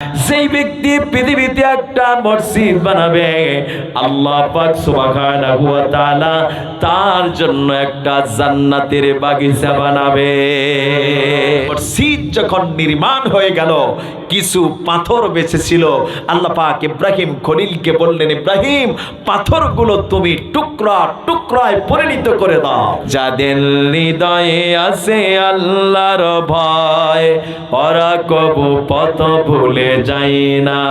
Yeah. সেই ব্যক্তি পৃথিবীতে একটা মসজিদ বানাবে। আল্লাহ পাক সুবহানাহু ওয়া তাআলা তার জন্য একটা জান্নাতের বাগিচা বানাবে। মসজিদ যখন নির্মাণ হয়ে গেল, কিছু পাথর বেঁচে ছিল আল্লাহ পাক ইব্রাহিম খলিলকে বললেন, ইব্রাহিম, পাথরগুলো তুমি টুকরা টুকরায় পরিণত করে দাও। যাদের হৃদয়ে আছে আল্লাহর ভয়, ওরা কবু পথ ভুলে যায়। না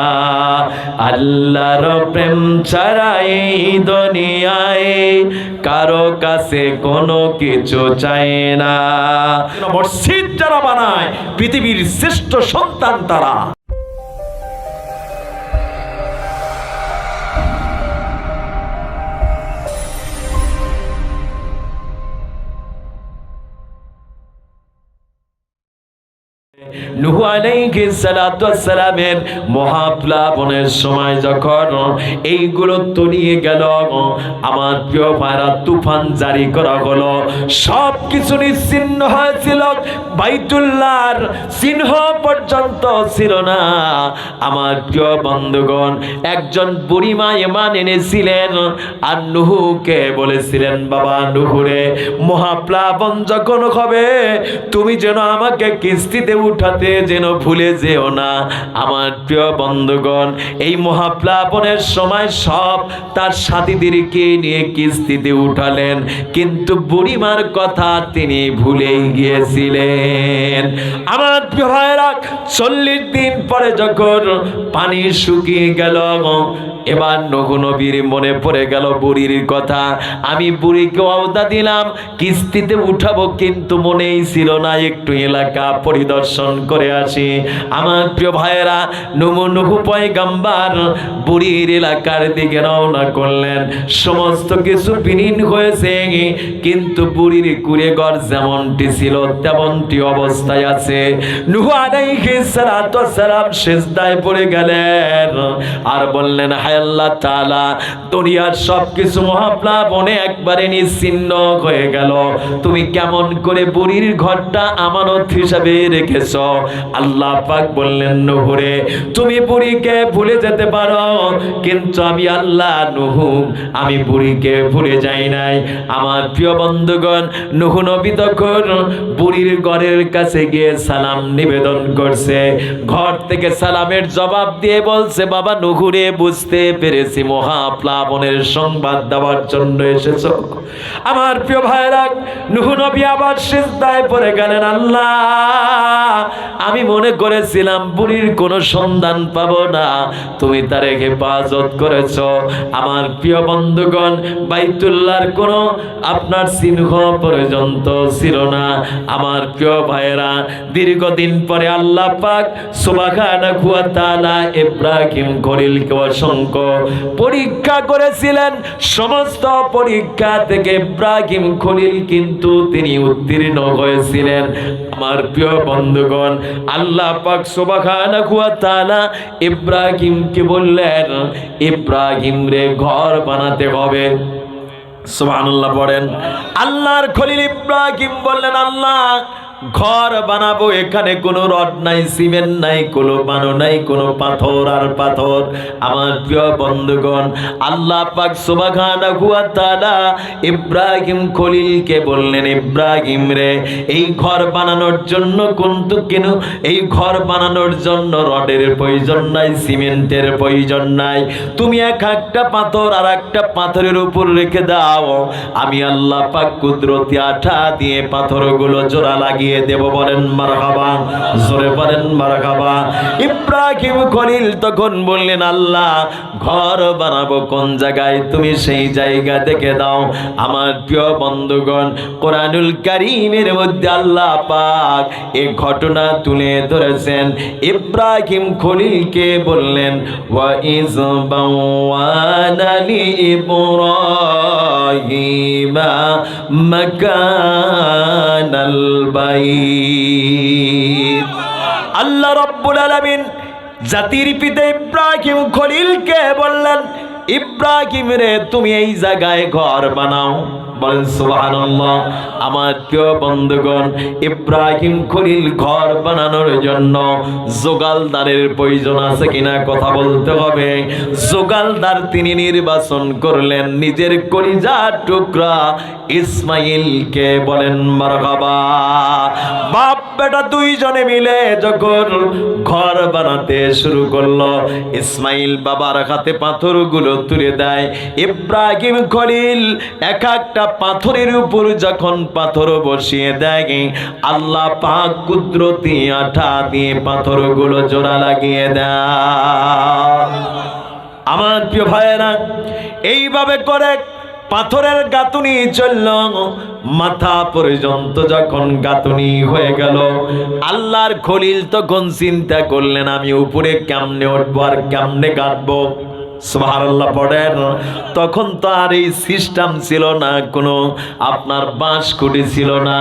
আল্লাহর প্রেম ছাড়া এই দুনিয়ায় কারও কাছে কোনো কিছু চায় না মসজিদ যারা বানায়, পৃথিবীর শ্রেষ্ঠ সন্তান তারা। নুহু আলাইহিস সালাতু সালামের মহাপ্লাবনের সময় যখন এইগুলো তলিয়ে গেল, আমার প্রিয় ভাইরা, তুফান জারি করা হলো। সব কিছু নিশ্চিন্ন হয়েছিল, বাইতুল্লাহর চিহ্ন পর্যন্ত ছিল না। আমার প্রিয় বন্ধুগণ, একজন বুড়িমা এমান এনেছিলেন আর নুহুকে বলেছিলেন, বাবা নুহুরে, মহাপ্লাবন যখন হবে, তুমি যেন আমাকে কিস্তিতে উঠাতে যেন ভুলে যেও না। আমার প্রিয় বন্ধুগণ, এই মহাপ্লাবনের সময় সব তার সাথীদেরকে নিয়ে কিস্তিতে উঠালেন। কিন্তু বুড়িমার কথা তিনি ভুলে গিয়েছিলেন। আমার প্রিয় ভাইরা চল্লিশ দিন পরে যখন পানি শুকিয়ে গেল এবার নবীর মনে পড়ে গেল বুড়ির কথা। আমি বুড়িকে অবদা দিলাম, কিস্তিতে উঠাবো কিন্তু মনেই ছিল না, একটু এলাকা পরিদর্শন করে আসি। আমার প্রিয় ভাইয়েরা, নুমু নুহু পয়গাম্বার বুড়ির এলাকার দিকে রওনা করলেন। সমস্ত কিছু বিলীন হয়েছে, কিন্তু বুড়ির কুড়ে ঘর যেমনটি ছিল তেমনটি অবস্থায় আছে। নুহু আলাইহিস সালাম সেজদায় পড়ে গেলেন আর বললেন, হায় আল্লাহ তাআলা দুনিয়ার সবকিছু মহাপ্লাবনে একবারে নিশ্চিন্ন হয়ে গেল। তুমি কেমন করে বুড়ির ঘরটা আমানত হিসাবে রেখেছ? আল্লাহ পাক বললেন, নুহুরে, তুমি বুড়িকে ভুলে যেতে পারো, কিন্তু আমি আল্লাহ নুহু, আমি বুড়িকে ভুলে যাই নাই। আমার প্রিয় বন্ধুগণ, নুহু নবী তখন বুড়ির ঘরের কাছে গিয়ে সালাম নিবেদন করছে। ঘর থেকে সালামের জবাব দিয়ে বলছে, বাবা নুহুরে, বুঝতে পেরেছি মহাপ্লাবনের সংবাদ দেওয়ার জন্য এসেছ। আমার প্রিয় ভাইরা নুহু নবী আবার সিজদায় পড়ে গেলেন, আল্লাহ, আমি মনে করেছিলাম বুড়ির কোনো সন্ধান পাবো না, তুমি তারে হেফাজত করেছ। আমার প্রিয় বন্ধুগণ, বাইতুল্লাহর কোনো আপনার চিহ্ন পর্যন্ত ছিল না। আমার প্রিয় ভাইয়েরা, দীর্ঘদিন পরে আল্লাহ পাক সুবহানাহু ওয়া তাআলা ইব্রাহিম খলিলকে অসংখ্য পরীক্ষা করেছিলেন। সমস্ত পরীক্ষা থেকে ইব্রাহিম খলিল কিন্তু তিনি উত্তীর্ণ হয়েছিলেন। আমার প্রিয় বন্ধুগণ, আল্লাহ পাক সুবহানাহু ওয়া তাআলা ইব্রাহিমকে বললেন, ইব্রাহিম রে, ঘর বানাতে হবে। সুবহানাল্লাহ পড়েন আল্লাহর খলিল ইব্রাহিম বললেন, আল্লাহ ঘর বানাবো, এখানে কোনো রড নাই, সিমেন্ট নাই, কোনো বানো নাই, কোনো পাথর আর পাথর। আমার প্রিয় বন্ধুগণ, আল্লাহ পাক তাআলা ইব্রাহিম খলিলকে বললেন, ইব্রাহিম রে, এই ঘর বানানোর জন্য কিন্তু কেন? এই ঘর বানানোর জন্য রডের প্রয়োজন নাই, সিমেন্টের প্রয়োজন নাই। তুমি এক একটা পাথর আর একটা পাথরের উপর রেখে দাও। আমি আল্লাহ পাক কুদরতি আঠা দিয়ে পাথরগুলো জোড়া লাগিয়ে দেব বলেন, মারহাবা, জোরে বলেন, মারহাবা। ইব্রাহিম খলিল তখন বললেন, আল্লাহ, ঘর বানাবো কোন জায়গায়? তুমি সেই জায়গা দেখে দাও। আমার প্রিয় বন্ধুগণ, কোরআনুল কারীমের মধ্যে আল্লাহ পাক এই ঘটনা তুলে ধরেছেন। ইব্রাহিম খলিলকে বললেন ওয়া ইজ বাওয়ানা লি ইব্রাহিমা মাকানাল বাইত আল্লাহ রব্বুল আলামিন জাতির পিতা ইব্রাহিম খলিলকে বললেন, ইব্রাহিম রে, তুমি এই জায়গায় ঘর বানাও। বলেন, সুবহানাল্লাহ। আমার প্রিয় বন্ধুগণ, ইব্রাহিম খলিল ঘর বানানোর জন্য জোগালদারের প্রয়োজন আছে কিনা কথা বলতে হবে। জোগালদার তিনি নির্বাচন করলেন, নিজের কলিজার টুকরা ইসমাইলকে বলেন, মারহাবা। বাপ, বেটা দুইজনে মিলে যখন ঘর বানাতে শুরু করল, ইসমাইল বাবার হাতে পাথরগুলো তুলে দেয়। ইব্রাহিম খলিল এক একটা পাথরের উপর যখন পাথর বসিয়ে দেয়, আল্লাহ পাক কুদরতি আঠা দিয়ে পাথরগুলো জোড়া লাগিয়ে দেয়। আমার প্রিয় ভাইয়েরা, এইভাবে করে পাথরের গাতুনি চলল। মাথা পর্যন্ত যখন গাতুনি হয়ে গেল, আল্লাহর খলিল তখন চিন্তা করলেন, আমি উপরে কেমনে উঠবো আর কেমনে কাটবো সুবহানাল্লাহ পড়েন। তখন তো আর এই সিস্টেম ছিল না, কোনো আপনার বাঁশ খুঁটি ছিল না।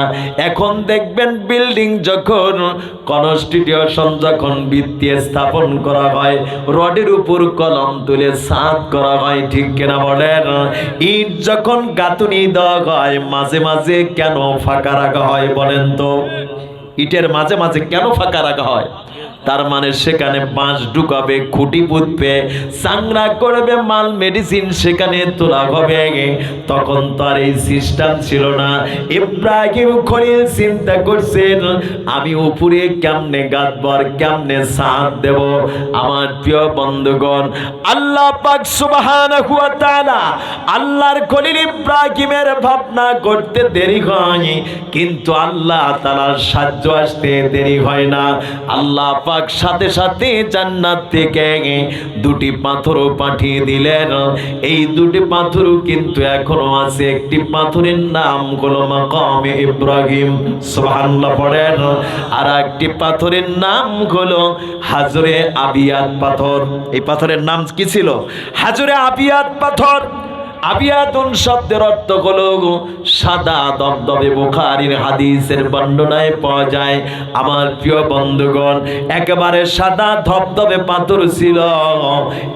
এখন দেখবেন বিল্ডিং যখন কনস্টিটিউশন যখন ভিত্তি স্থাপন করা হয়, রডের উপর কলম তুলে সাত করা হয়, ঠিক কিনা বলেন? ইট যখন গাঁথুনি দেওয়া হয়, মাঝে মাঝে কেন ফাঁকা রাখা হয় বলেন তো? ইটের মাঝে মাঝে কেন ফাঁকা রাখা হয়? তার মানে সেখানে বাঁশ ঢুকাবে, খুঁটি পুঁতবে চাংরা করবে, মাল মেডিসিন সেখানে তোলা হবে। তখন তো আর এই সিস্টেম ছিল না। ইব্রাহিম খলিল চিন্তা করছেন, আমি উপরে কেমনে গাতবর কেমনে সাথ দেব? আমার প্রিয় বন্ধুগণ, আল্লাহ পাক সুবহানাহু ওয়া তাআলা আল্লাহর খলিল ইব্রাহিমের ভাবনা করতে দেরি হয়, কিন্তু আল্লাহ তাআলার সাহায্য আসতে দেরি হয় না। আল্লাহ পাক সাথে সাথে জান্নাত থেকে দুটি পাথরও পাঠিয়ে দিলেন। এই দুটি পাথরও কিন্তু এখনও আছে। একটি পাথরের নাম হলো মাকামে ইব্রাহিম। সুবহানাল্লাহ পড়েন। আর একটি পাথরের নাম হলো হাজরে আবিয়াত পাথর। এই পাথরের নাম কি ছিল? হাজরে আবিয়াত পাথর। আবিয়াতুন শব্দের অর্থ হলো সাদা দবদবে বুখারীর হাদিসের বর্ণনায় পাওয়া যায়। আমার প্রিয় বন্ধুগণ, একেবারে সাদা ধবধবে পাথর ছিল।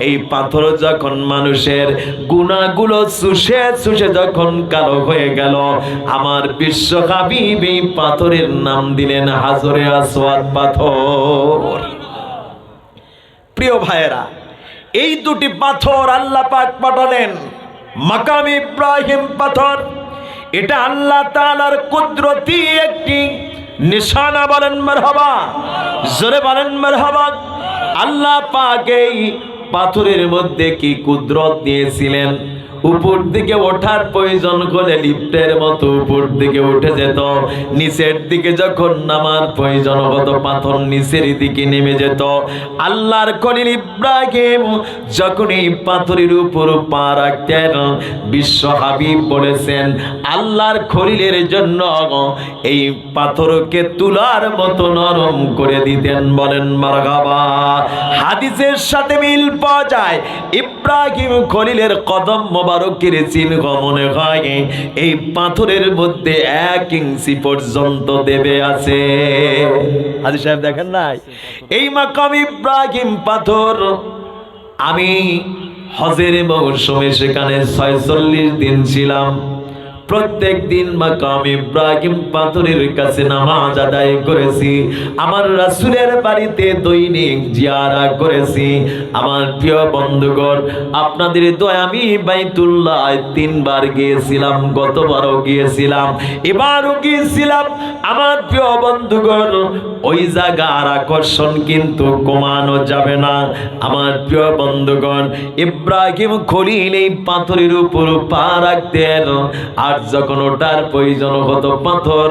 এই পাথর যখন মানুষের গুণাগুলো চুষে চুষে যখন কালো হয়ে গেল, আমার বিশ্ব হাবিব এই পাথরের নাম দিলেন হাজরে আসওয়াদ পাথর। প্রিয় ভাইয়েরা, এই দুটি পাথর আল্লাহ পাক পাঠালেন। মাকাম ইব্রাহিম পাথর। এটা আল্লাহ তালার কুদরতি একটি নিশানা বলেন মারহাবা। জোরে বলেন মারহাবা। আল্লাহ পাকেই পাথরের মধ্যে কি কুদরত দিয়েছিলেন? উপর দিকে ওঠার প্রয়োজন হলে লিফটের মতো উপর দিকে উঠে যেত। নিচের দিকে যখন নামার প্রয়োজন হতো, পাথর নিচের দিকে নেমে যেত। আল্লাহর খলিল ইব্রাহিম যখন এই পাথরের উপর পা রাখতেন, বিশ্ব হাবিব বলেছেন, আল্লাহর খলিলের জন্য এই পাথরকে তুলার মতো নরম করে দিতেন। বলেন মারগাবা হাদিসের সাথে মিল পাওয়া যায়, ইব্রাহিম খলিলের কদম মোবারকের চিহ্ন মনে হয় এই পাথরের মধ্যে এক ইঞ্চি পর্যন্ত দেবে আছে। হাজি সাহেব দেখেন নাই? এই মাকাম ইব্রাহিম পাথর আমি হজের মৌসুমে সেখানে ছয়চল্লিশ দিন ছিলাম। প্রত্যেক দিন মাকাম ইব্রাহিম পাথরের কাছে নামাজ আদায় করেছি। আমার রাসূলের বাড়িতে দৈনিক জিয়ারা করেছি। আমার প্রিয় বন্ধুগণ, আপনাদের দয়া আমি বাইতুল্লাহ তিনবার গিয়েছিলাম, গতবারও গিয়েছিলাম, এবারও গিয়েছিলাম। আমার প্রিয় বন্ধুগণ, ওই জায়গার আকর্ষণ কিন্তু কমানো যাবে না। আমার প্রিয় বন্ধুগণ, ইব্রাহিম খলিল এই পাথরের উপর পা রাখতেন, আর যখন ওটার প্রয়োজন হতো পাথর,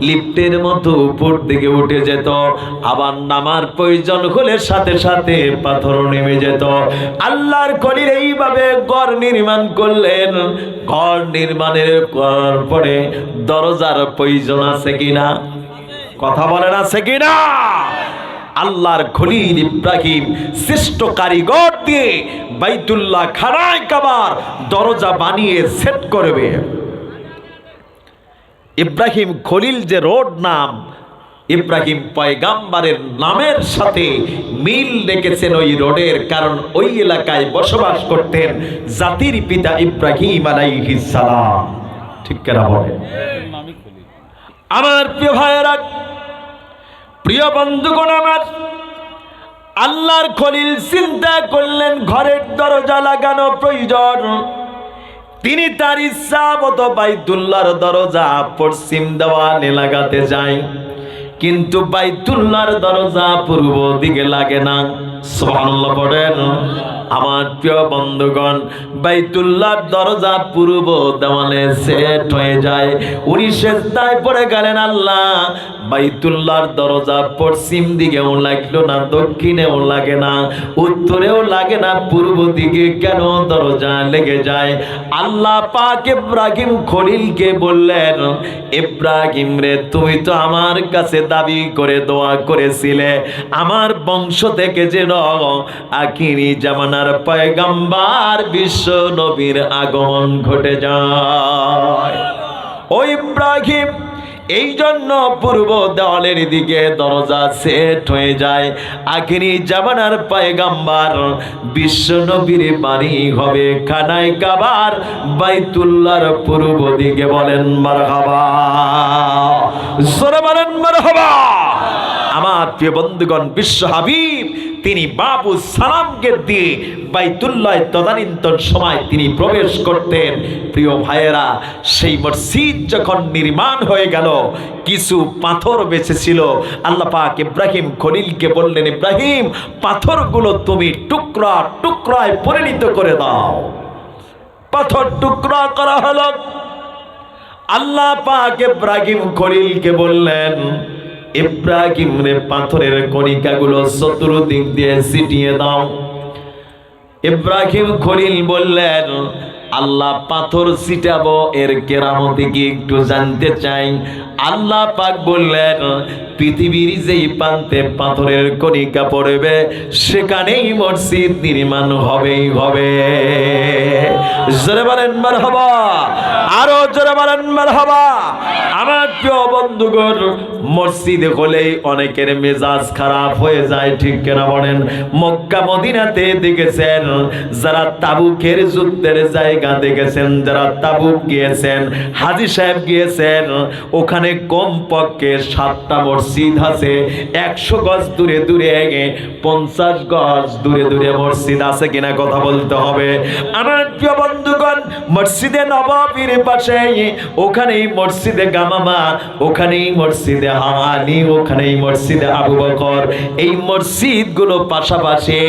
লিফটের মতো উপর দিকে উঠে যেত। আবার নামার প্রয়োজন হলে সাথে সাথে পাথর নেমে যেত। আল্লাহর খলিল এইভাবে ঘর নির্মাণ করলেন। ঘর নির্মাণের পরে দরজার প্রয়োজন আছে কিনা? কথা বলেন আছে কিনা? আল্লাহর খলিল ইব্রাহিম শ্রেষ্ঠ কারিগর দিয়ে বাইতুল্লাহ খানায় কাবার দরজা বানিয়ে সেট করবে। ইব্রাহিম খলিল যে রোড নাম, ইব্রাহিম পয়গাম্বারের নামের সাথে মিল রেখেছেন ওই রোডের, কারণ ওই এলাকায় বসবাস করতেন জাতির পিতা ইব্রাহিম সালাম। ঠিক কেনা বলে আমার প্রিয় ভাইয়েরা, প্রিয় বন্ধুগণ আমার, আল্লাহর খলিল চিন্তা করলেন, ঘরের দরজা লাগানো প্রয়োজন। তিনি তার ইচ্ছা মতো বাইতুল্লাহর দরজা পশ্চিম দেওয়ালে লাগাতে যায়। কিন্তু বাইতুল্লাহর দরজা পূর্ব দিকে লাগে না। আমার প্রিয় বন্ধুগণ, বাইতুল্লাহর দরজা পূর্ব দেওয়ালে সেট হয়ে যায়। উনি সেজদায় পড়ে গেলেন আল্লাহ বাইতুল্লাহর দরজা পশ্চিম দিকেও লাগল না, দক্ষিণেও লাগে না, উত্তরেও লাগে না, পূর্ব দিকে কেন দরজা লেগে যায়? আল্লাহ পাক ইব্রাহিম খলিলকে বললেন, ইব্রাহিম রে, তুমি তো আমার কাছে দাবি করে দোয়া করেছিলে। আমার বংশ থেকে যেন আখিরি জামানার পয়গাম্বার বিশ্ব নবীর আগমন ঘটে যায়। ও ইব্রাহিম এই জন্য পূর্ব দেওয়ালের দিকে দরজা সেট হয়ে যায়। আখিরি জামানার পায়গাম্বার বিশ্ব নবীর বাড়ি হবে। খানায় কাবার বাইতুল্লার পূর্ব দিকে বলেন, মারহাবা। সরে বলেন, মারহাবা। আমার প্রিয় বন্ধুগণ, বিশ্ব হাবিব, তিনি বাবু সালামকে দিয়ে বাইতুল্লাহ তদানীন্তন সময় তিনি প্রবেশ করতেন। প্রিয় ভাইয়েরা, সেই মসজিদ যখন নির্মাণ হয়ে গেল, কিছু পাথর বেঁচে ছিল আল্লাহ পাক ইব্রাহিম খলিলকে বললেন, ইব্রাহিম, পাথরগুলো তুমি টুকরা টুকরায় পরিণত করে দাও। পাথর টুকরা করা হলো। আল্লাহ পাক ইব্রাহিম খলিলকে বললেন ইব্রাহিম রে পাথরের কণিকাগুলো চতুর্দিক দিয়ে ছিটিয়ে দাও। ইব্রাহিম খলিল বললেন, আল্লাহ পাথর ছিটাবো, এর কেরামতি কি একটু জানতে চাই? আল্লাহ পাক বললেন, পৃথিবীর যেই প্রান্তে পাথরের কণিকা পড়বে, সেখানেই মসজিদ নির্মাণ হবেই হবে। জোরে বলেন মার হবা আরও জোরে বলেন মার হবা প্রিয় বন্ধুগণ, মসজিদে হলেই অনেকের মেজাজ খারাপ হয়ে যায়, ঠিক কেনা বলেন? মক্কা, মদিনাতে দেখেছেন, যারা তাবুকের যুদ্ধের জায়গা দেখেছেন, যারা তাবুক গিয়েছেন, হাজি সাহেব গিয়েছেন, ওখানে কম পক্ষে সাতটা মসজিদ আছে, একশো গজ দূরে দূরে পঞ্চাশ গজ দূরে দূরে মসজিদ আছে কিনা কথা বলতে হবে। আমার প্রিয় বন্ধুগণ, মসজিদে নবাবির পাশে ওখানেই মসজিদে গামামা ওখানেই মসজিদে হামানি ওখানেই মসজিদে আবু বকর। এই মসজিদগুলো পাশাপাশি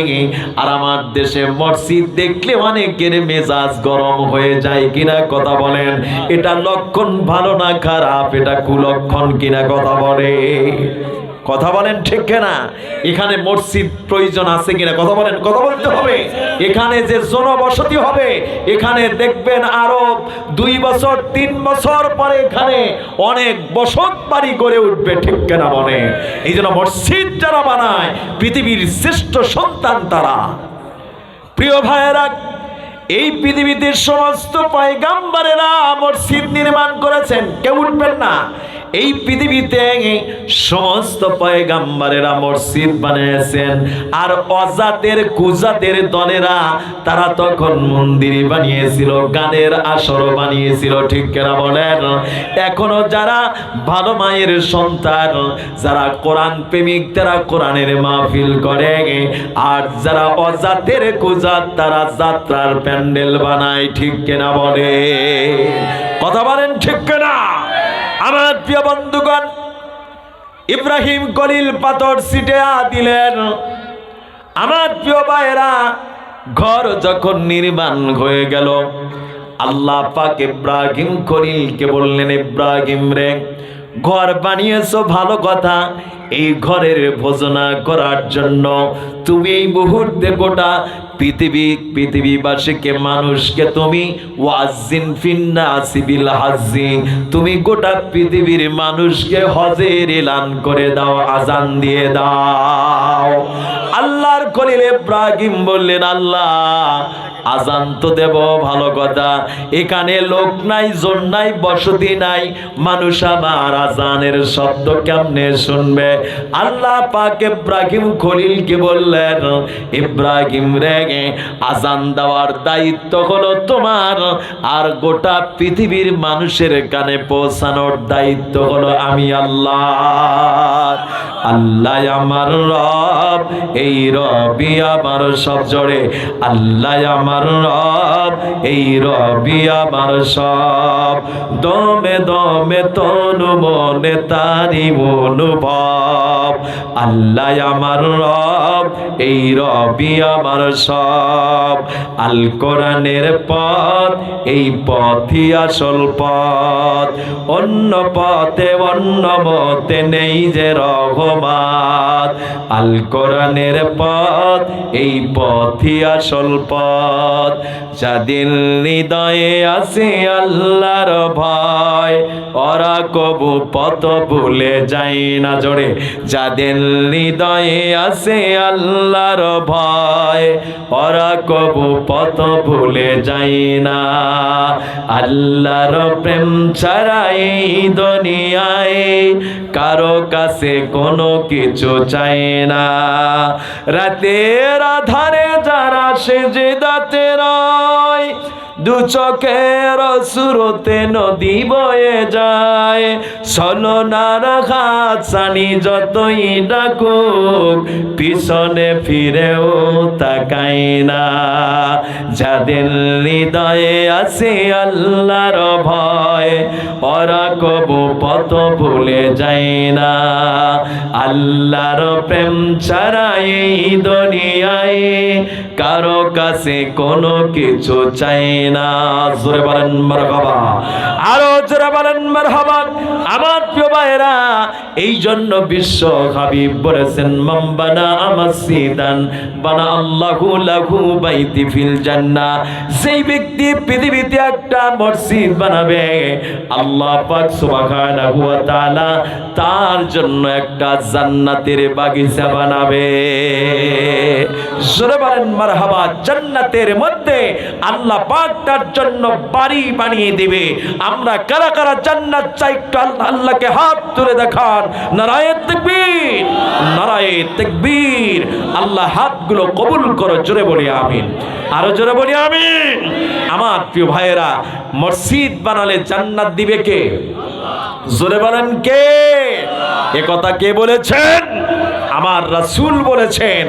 আর আমার দেশে মসজিদ দেখলে অনেকের মেজাজ গরম হয়ে যায় কিনা কথা বলেন। এটা লক্ষণ ভালো না খারাপ? এটা কুলক্ষণ কিনা কথা বলে? কথা বলেন ঠিক কিনা? এখানে মসজিদ প্রয়োজন আছে কিনা? কথা বলেন, কথা বলতে হবে। এখানে যে জনবসতি হবে, এখানে দেখবেন আরও দুই বছর, তিন বছর পরে এখানে অনেক বসত বাড়ি গড়ে উঠবে, ঠিক কিনা বলে এই জন্য মসজিদ যারা বানায়, পৃথিবীর শ্রেষ্ঠ সন্তান তারা। প্রিয় ভাইয়েরা, এই পৃথিবীতে সমস্ত পয়গাম্বারেরা মসজিদ নির্মাণ করেছেন। কেউ উঠবেন না। এই পৃথিবীতে সমস্ত পয়গাম্বারেরা মসজিদ বানিয়েছেন। আর অজাতের কুজাতের দলেরা তারা তখন মন্দির বানিয়েছিল, গানের আসর বানিয়েছিল, ঠিক কেনা বলেন? এখনও যারা ভালো মায়ের সন্তান, যারা কোরআন প্রেমিক, তারা কোরআনের মাহফিল করে। আর যারা অজাতের কুজাত, তারা যাত্রার প্যান্ডেল বানায়, ঠিক কেনা বলে? প্রিয় বন্ধুগণ, ইব্রাহিম কলিল পাথর সিটে দিলেন। আমার প্রিয় ভাইয়েরা, ঘর যখন নির্মাণ হয়ে গেল, আল্লাহ পাক ইব্রাহিম খলিলকে বললেন, ইব্রাহিম রে, ঘর বানিয়েছো, ভালো কথা। এই ঘরের ভোজনা করার জন্য তুমি এই মুহূর্তে গোটা পৃথিবী, পৃথিবীবাসীকে মানুষকে তুমি ওয়াজিন ফিন্না সিবিল হাজি তুমি গোটা পৃথিবীর মানুষকে হজের এলান করে দাও, আজান দিয়ে দাও। আল্লাহর খলিল ইব্রাহিম বললেন, আল্লাহ আজান তো দেব, ভালো কথা। এখানে লোক নাই, জন নাই, বসতি নাই। মানুষ আমার আজানের শব্দ কেমনে শুনবে? আল্লাহ পাক ইব্রাহিম খলিলকে বললেন, ইব্রাহিম রে, আজান দেওয়ার দায়িত্ব হলো তোমার। আর গোটা পৃথিবীর মানুষের কানে পৌঁছানোর দায়িত্ব হলো আমি আল্লাহ। আল্লাহ আমার রব, এই রবি আমার সব জড়ে আল্লাহ আমার রব, এই রবি আমার সব। দমে দমে তনু মনে তারি অনুভব। আল্লাহ আমার রব, এই রবি আমার সব। আল কোরআনের পথ, এই পথই আসল পথ। অন্য পথে অন্য মতে নেই যে রহমাত আল কোরআনের পথ, এই পথই আসল পথ। যাদের হৃদয়ে আছে আল্লাহর ভয়, ওরা কবু পথ ভুলে যায় না জোরে। যাদের হৃদয়ে আছে আল্লাহর ভয়, ওরা কবু পথ ভুলে যায় না। আল্লাহর প্রেম ছাড়া এই দুনিয়ায় কারও কাছে কোনো কিছু চাই না। রাতের ধারে যারা সেজে দাতে রয় দু চোখের সুরতে নদী বয়ে যায়। সলনার হাত সানি যতই ডাকুক, পিছনে ফিরেও তাকাই না। যাদের হৃদয়ে আছে আল্লাহর ভয়, ওরা কবু পথ ভুলে যায় না। আল্লাহর প্রেম ছাড়া এই দুনিয়ায় কারও কাছে কোনো কিছু চাই না। জোরে বলেন মারহাবা। আরও জোরে বলেন মারহাবা। আমার প্রিয় ভাইরা এই জন্য বিশ্ব হাবিব বলেছেন মাম্বানা আমাসিদান বানা আল্লাহু লাহু বাইতি ফিল জান্নাহ সেই ব্যক্তি পৃথিবীতে একটা মসজিদ বানাবে, আল্লাহ পাক সুবহানাহু ওয়া তাআলা তার জন্য একটা জান্নাতের বাগিচা বানাবে। জোরে বলেন, মারহাবা, জান্নাতের মধ্যে আল্লাহ পাক তার জন্য বাড়ি বানিয়ে দিবে। আমরা কারা কারা জান্নাত চাই একটু আল্লাহ আল্লাহকে হাত তুলে দেখান। নারায়ে তাকবীর নারায়ে তাকবীর। আল্লাহ হাতগুলো কবুল করো, জোরে বলি আমিন। আরও জোরে বলি আমিন। আমার প্রিয় ভাইয়েরা, মসজিদ বানালে জান্নাত দিবে কে? জোরে বলেন কে? এ কথা কে বলেছেন? আমার রাসূল বলেছেন